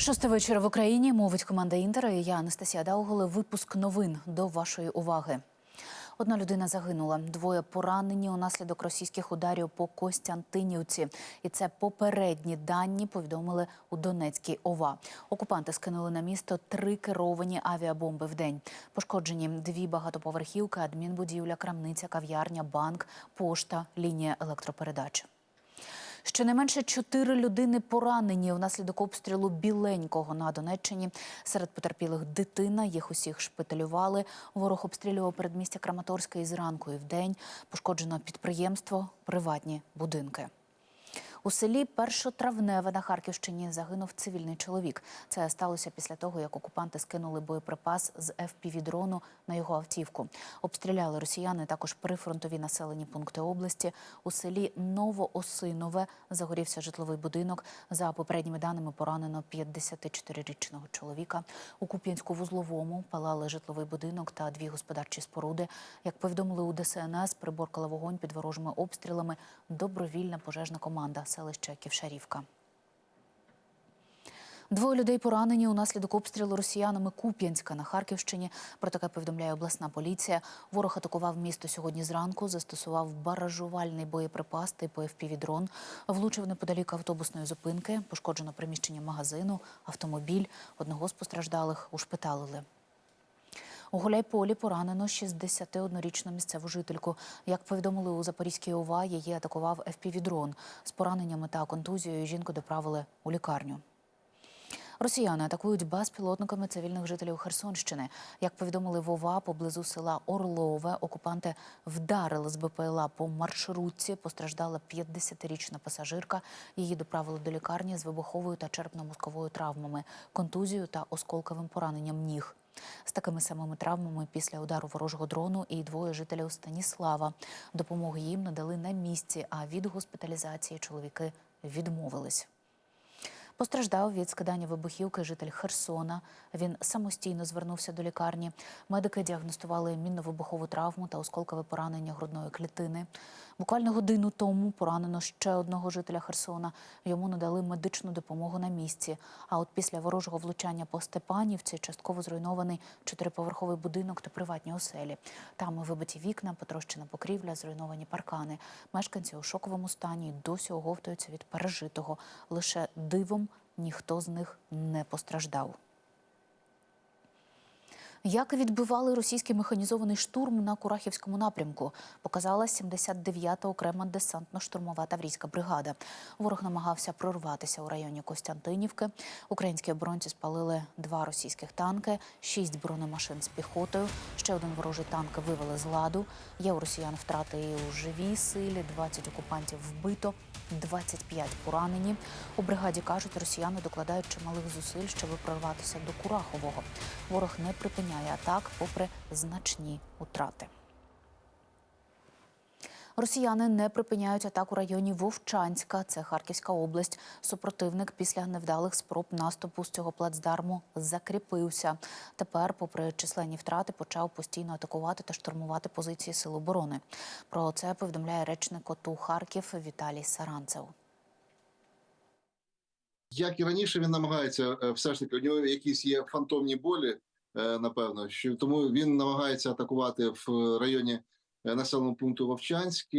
Шоста вечора в Україні мовить команда Інтера. і Я Анастасія Дауголе. Випуск новин до вашої уваги. Одна людина загинула, двоє поранені унаслідок російських ударів по Костянтинівці. І це попередні дані повідомили у Донецькій ОВА. Окупанти скинули на місто три керовані авіабомби в день. Пошкоджені дві багатоповерхівки, адмінбудівля, крамниця, кав'ярня, банк, пошта, лінія електропередач. Щонайменше чотири людини поранені внаслідок обстрілу біленького на Донеччині. Серед потерпілих дитина. Їх усіх шпиталювали. Ворог обстрілював передмістя Краматорська і зранку і вдень. Пошкоджено підприємство, приватні будинки. У селі Першотравневе на Харківщині загинув цивільний чоловік. Це сталося після того, як окупанти скинули боєприпас з ФПВ-дрону на його автівку. Обстріляли росіяни також прифронтові населені пункти області. У селі Новоосинове загорівся житловий будинок. За попередніми даними поранено 54-річного чоловіка. У Куп'янську-Вузловому палали житловий будинок та дві господарчі споруди. Як повідомили у ДСНС, приборкала вогонь під ворожими обстрілами добровільна пожежна команда селища Ківшарівка. Двоє людей поранені унаслідок обстрілу росіянами Куп'янська на Харківщині. Про таке повідомляє обласна поліція. Ворог атакував місто сьогодні зранку, застосував баражувальний боєприпас типу FPV-дрон, влучив неподалік автобусної зупинки, пошкоджено приміщення магазину, автомобіль. Одного з постраждалих ушпиталили. У Гуляйполі поранено 61-річну місцеву жительку. Як повідомили у Запорізькій ОВА, її атакував FPV-дрон. З пораненнями та контузією жінку доправили у лікарню. Росіяни атакують безпілотниками цивільних жителів Херсонщини. Як повідомили в ОВА, поблизу села Орлове окупанти вдарили з БПЛА по маршрутці. Постраждала 50-річна пасажирка. Її доправили до лікарні з вибуховою та черепно-мозковою травмами, контузією та осколковим пораненням ніг. З такими самими травмами після удару ворожого дрону і двоє жителів Станіслава. Допомоги їм надали на місці, а від госпіталізації чоловіки відмовились. Постраждав від скидання вибухівки житель Херсона. Він самостійно звернувся до лікарні. Медики діагностували мінно-вибухову травму та осколкове поранення грудної клітини. Буквально годину тому поранено ще одного жителя Херсона. Йому надали медичну допомогу на місці. А от після ворожого влучання по Степанівці частково зруйнований чотириповерховий будинок та приватні оселі. Там вибиті вікна, потрощена покрівля, зруйновані паркани. Мешканці у шоковому стані досі оговтуються від пережитого. Лише дивом ніхто з них не постраждав. Як відбивали російський механізований штурм на Курахівському напрямку, показала 79-та окрема десантно-штурмова таврійська бригада. Ворог намагався прорватися у районі Костянтинівки. Українські оборонці спалили два російських танки, шість бронемашин з піхотою. Ще один ворожий танк вивели з ладу. Є у росіян втрати у живій силі. 20 окупантів вбито, 25 поранені. У бригаді кажуть, росіяни докладають чималих зусиль, щоб прорватися до Курахового. Ворог не припиняє атак, попри значні утрати. Росіяни не припиняють атак у районі Вовчанська, це Харківська область. Супротивник після невдалих спроб наступу з цього плацдарму закріпився. Тепер, попри численні втрати, почав постійно атакувати та штурмувати позиції Сил оборони. Про це повідомляє речник ОТУ Харків Віталій Саранцев. Як і раніше, він намагається е, все ж таки, у нього якісь є фантомні болі, напевно, що тому він намагається атакувати в районі е, населеного пункту Вовчанське,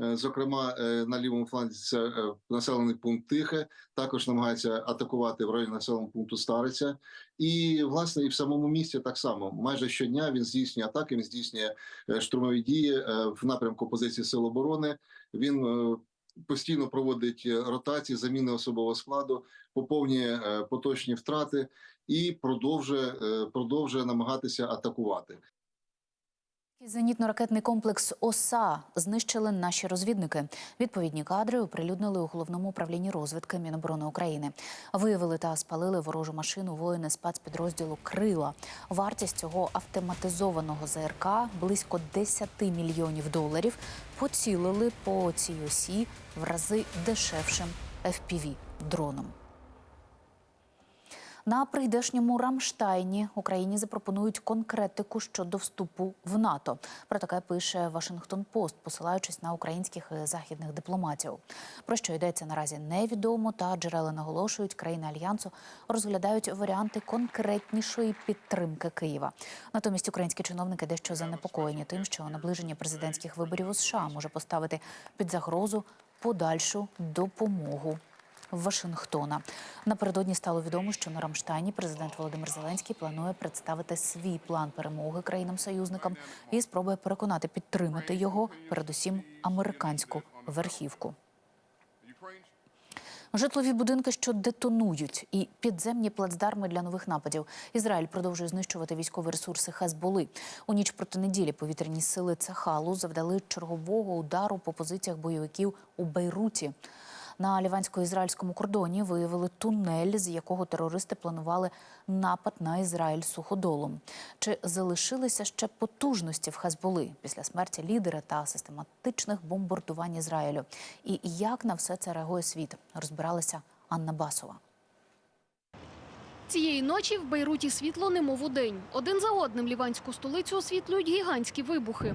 е, зокрема е, на лівому фланзі це е, населений пункт Тихе. Також намагається атакувати в районі населеного пункту Стариця. І власне і в самому місті так само. Майже щодня він здійснює атаки, він здійснює е, штурмові дії е, в напрямку позиції Сил оборони. Він е, постійно проводить е, ротації, заміни особового складу, поповнює е, поточні втрати і продовжує, е, продовжує намагатися атакувати. Зенітно-ракетний комплекс ОСА знищили наші розвідники. Відповідні кадри оприлюднили у головному управлінні розвідки Міноборони України. Виявили та спалили ворожу машину воїни спецпідрозділу Крила. Вартість цього автоматизованого ЗРК близько 10 мільйонів доларів. Поцілили по цій осі в рази дешевшим fpv дроном На прийдешньому Рамштайні Україні запропонують конкретику щодо вступу в НАТО. Про таке пише Вашингтон Пост, посилаючись на українських західних дипломатів. Про що йдеться наразі невідомо, та джерела наголошують, країни альянсу розглядають варіанти конкретнішої підтримки Києва. Натомість українські чиновники дещо занепокоєні тим, що наближення президентських виборів у США може поставити під загрозу подальшу допомогу Вашингтона. Напередодні стало відомо, що на Рамштайні президент Володимир Зеленський планує представити свій план перемоги країнам-союзникам і спробує переконати підтримати його, передусім американську верхівку. Житлові будинки, що детонують, і підземні плацдарми для нових нападів. Ізраїль продовжує знищувати військові ресурси Хезболи. У ніч проти неділі повітряні сили Цахалу завдали чергового удару по позиціях бойовиків у Бейруті. На лівансько-ізраїльському кордоні виявили тунель, з якого терористи планували напад на Ізраїль суходолом. Чи залишилися ще потужності в Хезболи після смерті лідера та систематичних бомбардувань Ізраїлю? І як на все це реагує світ? Розбиралася Анна Басова. Цієї ночі в Бейруті світло немов у день. Один за одним ліванську столицю освітлюють гігантські вибухи.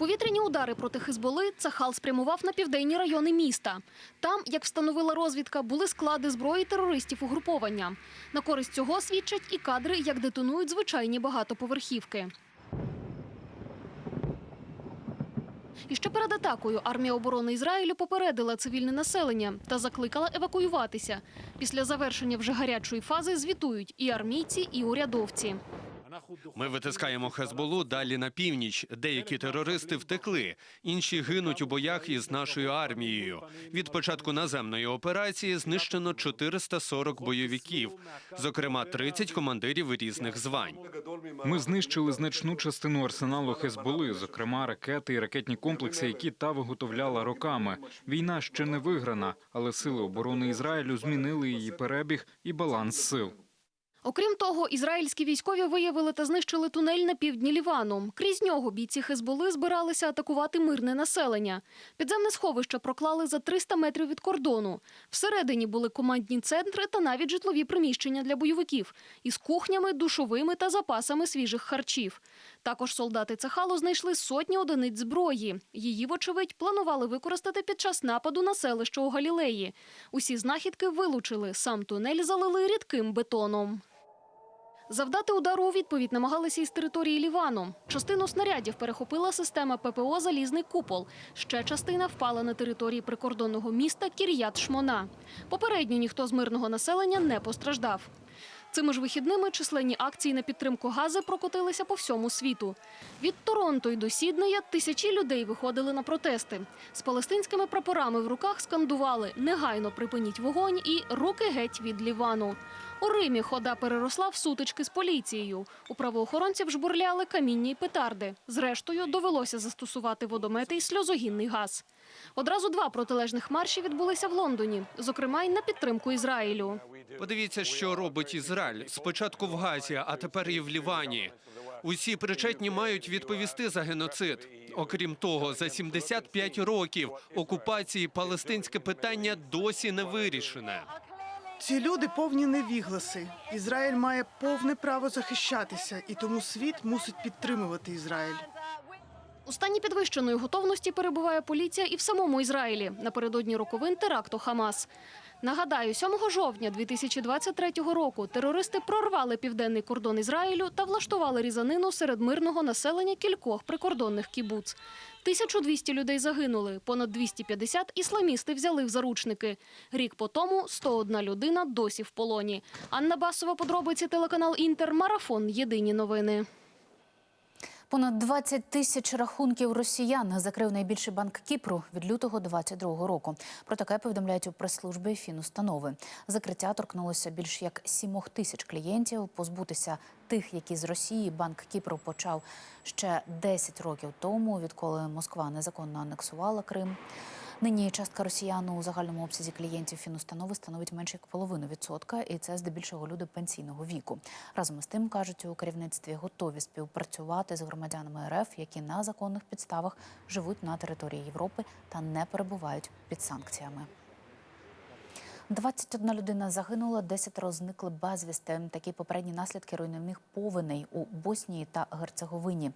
Повітряні удари проти Хизболи Цахал спрямував на південні райони міста. Там, як встановила розвідка, були склади зброї терористів угруповання. На користь цього свідчать і кадри, як детонують звичайні багатоповерхівки. І ще перед атакою армія оборони Ізраїлю попередила цивільне населення та закликала евакуюватися. Після завершення вже гарячої фази звітують і армійці, і урядовці. Ми витискаємо Хезболу далі на північ. Деякі терористи втекли, інші гинуть у боях із нашою армією. Від початку наземної операції знищено 440 бойовиків, зокрема 30 командирів різних звань. Ми знищили значну частину арсеналу Хезболи, зокрема ракети і ракетні комплекси, які та виготовляла роками. Війна ще не виграна, але сили оборони Ізраїлю змінили її перебіг і баланс сил. Окрім того, ізраїльські військові виявили та знищили тунель на півдні Лівану. Крізь нього бійці Хезболи збиралися атакувати мирне населення. Підземне сховище проклали за 300 метрів від кордону. Всередині були командні центри та навіть житлові приміщення для бойовиків із кухнями, душовими та запасами свіжих харчів. Також солдати Цахалу знайшли сотні одиниць зброї. Її, вочевидь, планували використати під час нападу на селище у Галілеї. Усі знахідки вилучили. Сам тунель залили рідким бетоном. Завдати удару у відповідь намагалися із території Лівану. Частину снарядів перехопила система ППО «Залізний купол». Ще частина впала на території прикордонного міста Кір'ят-Шмона. Попередньо ніхто з мирного населення не постраждав. Цими ж вихідними численні акції на підтримку Гази прокотилися по всьому світу. Від Торонто й до Сіднея тисячі людей виходили на протести. З палестинськими прапорами в руках скандували «Негайно припиніть вогонь» і «Руки геть від Лівану». У Римі хода переросла в сутички з поліцією. У правоохоронців жбурляли камінні й петарди. Зрештою, довелося застосувати водомети і сльозогінний газ. Одразу два протилежних марші відбулися в Лондоні, зокрема й на підтримку Ізраїлю. Подивіться, що робить Ізраїль спочатку в Газі, а тепер і в Лівані. Усі причетні мають відповісти за геноцид. Окрім того, за 75 років окупації палестинське питання досі не вирішене. Ці люди повні невігласи. Ізраїль має повне право захищатися, і тому світ мусить підтримувати Ізраїль. У стані підвищеної готовності перебуває поліція і в самому Ізраїлі напередодні роковин теракту Хамас. Нагадаю, 7 жовтня 2023 року терористи прорвали південний кордон Ізраїлю та влаштували різанину серед мирного населення кількох прикордонних кібуц. 1200 людей загинули, понад 250 ісламісти взяли в заручники. Рік по тому 101 людина досі в полоні. Анна Басова, подробиці телеканал Інтер, марафон. Єдині новини. Понад 20 тисяч рахунків росіян закрив найбільший банк Кіпру від лютого 22 року. Про таке повідомляють у прес-службі фінустанови. Закриття торкнулося більш як 7 тисяч клієнтів. Позбутися тих, які з Росії банк Кіпру почав ще 10 років тому, відколи Москва незаконно анексувала Крим. Нині частка росіян у загальному обсязі клієнтів фінустанови становить менше як половину відсотка, і це здебільшого люди пенсійного віку. Разом із тим кажуть у керівництві готові співпрацювати з громадянами РФ, які на законних підставах живуть на території Європи та не перебувають під санкціями. 21 людина загинула, 10 зникли безвісти. Такі попередні наслідки руйнівних повеней у Боснії та Герцеговині.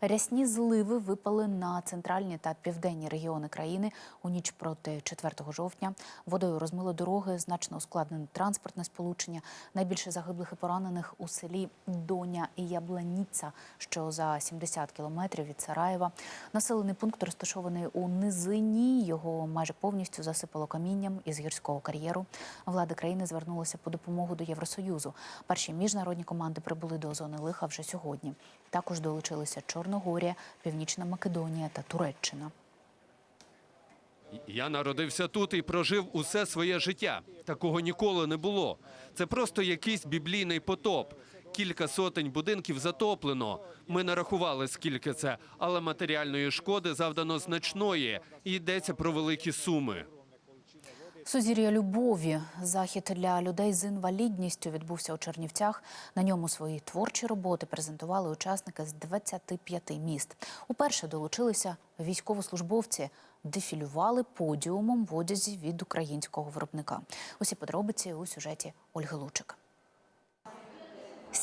Рясні зливи випали на центральні та південні регіони країни у ніч проти 4 жовтня. Водою розмило дороги, значно ускладнене транспортне сполучення. Найбільше загиблих і поранених у селі Доня і Ябланіця, що за 70 кілометрів від Сараєва. Населений пункт розташований у низині. Його майже повністю засипало камінням із гірського кар'єру. Влади країни звернулися по допомогу до Євросоюзу. Перші міжнародні команди прибули до зони лиха вже сьогодні. Також долучилися Чорногорія, Північна Македонія та Туреччина. Я народився тут і прожив усе своє життя. Такого ніколи не було. Це просто якийсь біблійний потоп. Кілька сотень будинків затоплено. Ми не рахували, скільки це, але матеріальної шкоди завдано значної. І йдеться про великі суми. Сузір'я любові захід для людей з інвалідністю відбувся у Чернівцях. На ньому свої творчі роботи презентували учасники з 25 міст. Уперше долучилися військовослужбовці, дефілювали подіумом в одязі від українського виробника. Усі подробиці у сюжеті Ольги Лучик.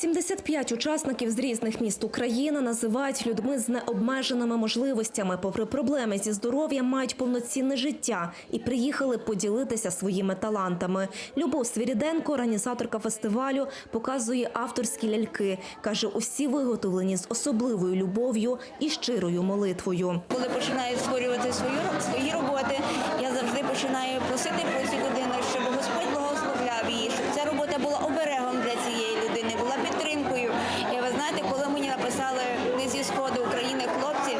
75 учасників з різних міст України називають людьми з необмеженими можливостями. Попри проблеми зі здоров'ям, мають повноцінне життя і приїхали поділитися своїми талантами. Любов Свіріденко, організаторка фестивалю, показує авторські ляльки. каже, усі виготовлені з особливою любов'ю і щирою молитвою. Коли починаю створювати свою свої роботи, я завжди починаю просити про цю людину, щоб Господь благословляв її, щоб ця робота була оберегом для цієї людини, була підтримкою. І ви знаєте, коли мені написали не зі сходу України хлопці,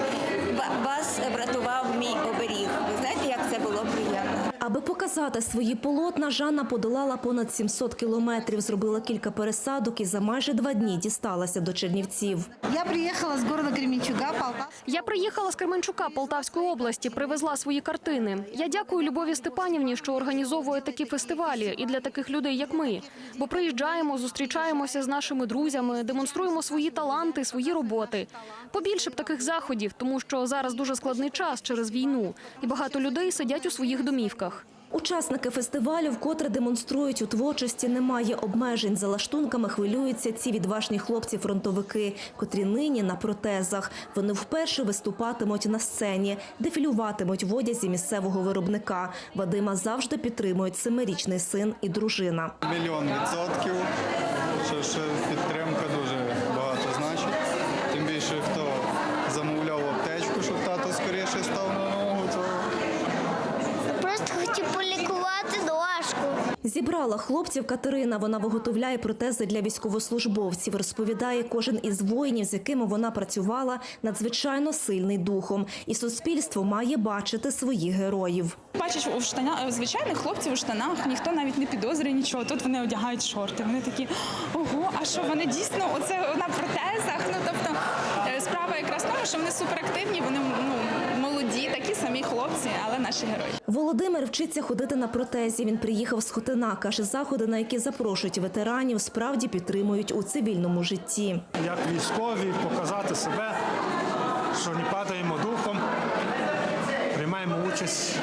«Ва- вас врятував мій оберіг. Ви знаєте, як це було приємно? Аби показати свої полотна, Жанна подолала понад 700 кілометрів, зробила кілька пересадок і за майже два дні дісталася до Чернівців. Я приехала с города Кременчуга, Полтава. Я приїхала з Кременчука Полтавської області, привезла свої картини. Я дякую Любові Степанівні, що організовує такі фестивалі і для таких людей, як ми. Бо приїжджаємо, зустрічаємося з нашими друзями, демонструємо свої таланти, свої роботи. Побільше б таких заходів, тому що зараз дуже складний час через війну, і багато людей сидять у своїх домівках. Учасники фестивалю вкотре демонструють у творчості немає обмежень. За лаштунками хвилюються ці відважні хлопці-фронтовики, котрі нині на протезах. Вони вперше виступатимуть на сцені, дефілюватимуть в одязі місцевого виробника. Вадима завжди підтримують семирічний син і дружина. Мільйон відсотків, що підтримка дуже Зібрала хлопців Катерина. Вона виготовляє протези для військовослужбовців. Розповідає, кожен із воїнів, з якими вона працювала, надзвичайно сильний духом, і суспільство має бачити своїх героїв. Бачиш, у штанах звичайних хлопців у штанах ніхто навіть не підозрює нічого. Тут вони одягають шорти. Вони такі ого, а що вони дійсно оце на протезах? Ну тобто е, справа якраз тому, що вони суперактивні, вони ну самі хлопці, але наші герої. Володимир вчиться ходити на протезі. Він приїхав з Хотина. Каже, заходи, на які запрошують ветеранів, справді підтримують у цивільному житті. як військові, показати себе, що не падаємо духом, приймаємо участь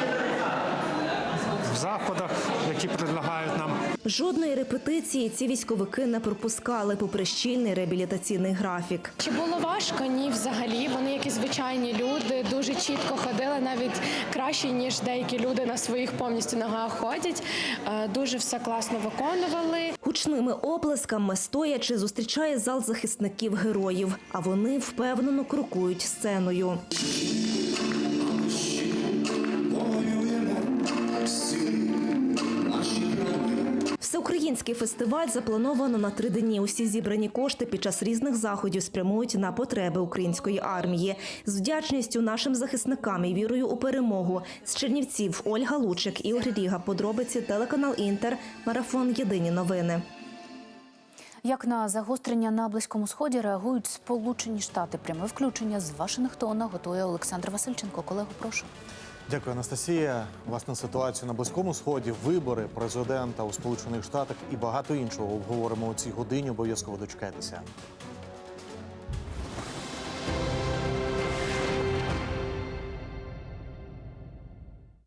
в заходах, які предлагають нам. Жодної репетиції ці військовики не пропускали, попри щільний реабілітаційний графік. Чи було важко? Ні, взагалі. Вони як і звичайні люди, дуже чітко ходили, навіть краще ніж деякі люди на своїх повністю ногах ходять. Е, Дуже все класно виконували. Гучними оплесками стоячи зустрічає зал захисників героїв, а вони впевнено крокують сценою. Всеукраїнський фестиваль заплановано на три дні. Усі зібрані кошти під час різних заходів спрямують на потреби української армії. З вдячністю нашим захисникам і вірою у перемогу з Чернівців Ольга Лучик, Ігор Ріга. Подробиці телеканал Інтер. Марафон Єдині новини. Як на загострення на Близькому Сході реагують Сполучені Штати? Пряме включення з Вашингтона готує Олександр Васильченко. Колего, прошу. Дякую, Анастасія. Власне ситуацію на Близькому Сході, вибори президента у Сполучених Штатах і багато іншого обговоримо у цій годині. Обов'язково дочекайтеся.